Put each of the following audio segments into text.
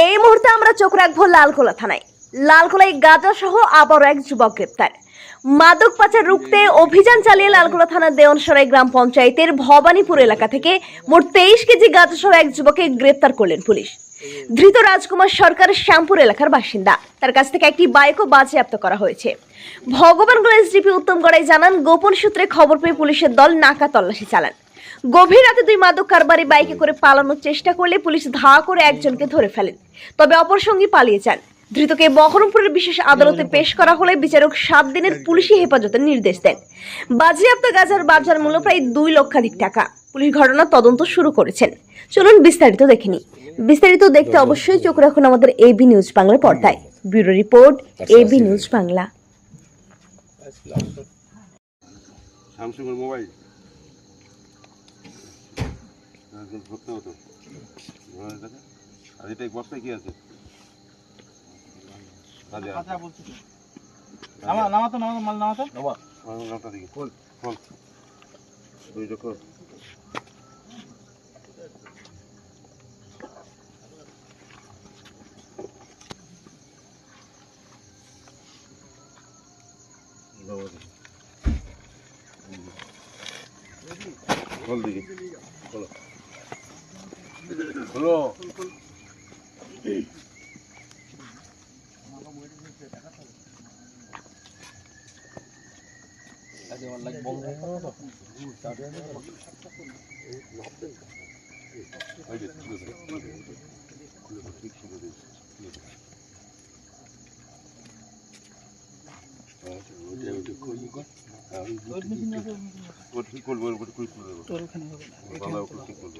এই মুহূর্তে আমরা চোখ রাখব লালকোলা থানায়। লালকোলায় গাঁজা সহ আবারও এক যুবক গ্রেপ্তার। মাদক পাচার রুখতে অভিযান চালিয়ে লালকোলা থানার দেওয়ানসরাই গ্রাম পঞ্চায়েতের ভবানীপুর এলাকা থেকে মোট তেইশ কেজি গাঁজা সহ এক যুবককে গ্রেপ্তার করলেন পুলিশ। ধৃত রাজকুমার সরকার শ্যামপুর এলাকার বাসিন্দা। তার কাছ থেকে একটি বাইকও বাজেয়াপ্ত করা হয়েছে। ভগবানগোলা এসডিপি উত্তম গড়াই জানান, গোপন সূত্রে খবর পেয়ে পুলিশের দল নাকা তল্লাশি চালান। গভীর রাতে দুই মাদক কারবারি বাইকে করে পালানোর চেষ্টা করলে পুলিশ ধা করে একজনকে ধরে ফেলেন। তবে অপর সঙ্গী পালিয়ে যান। ধৃতকে বহরমপুরের বিশেষ আদালতে পেশ করা হলে বিচারক সাত দিনের পুলিশি হেফাজতের নির্দেশ দেন। বাজেয়াপ্ত গাজার বাজার মূল্য প্রায় দুই লক্ষাধিক টাকা। পুলিশ ঘটনার তদন্ত শুরু করেছেন। চলুন বিস্তারিত দেখে নিই। বিস্তারিত দেখতে অবশ্যই চোখ রাখুন আমাদের এবি নিউজ বাংলার পর্দায়। Bureau report AB news Bangla. Mobile ধরতে হতো। আর এটা বস্তায় কি আছে? কাজে আছে। তো। নামা নামাতো নামাতো মাল নামাতো নামটা দেখি খোল খোল দুইটা খোল। খোল দেখি খোলো। ঠিক করব, ওটা ঠিক করে দেবো। তোর ওখানে হবে না। ঠিক করব।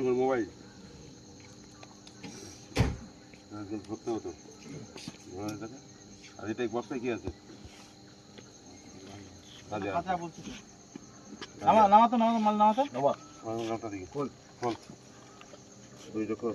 এর মোবাইল। ধরতে হতো আর এটা বস্তায় কি আছে? নামাতো। নামাতো মাল নামাতো নামটা খোল খোল দুইটা খোল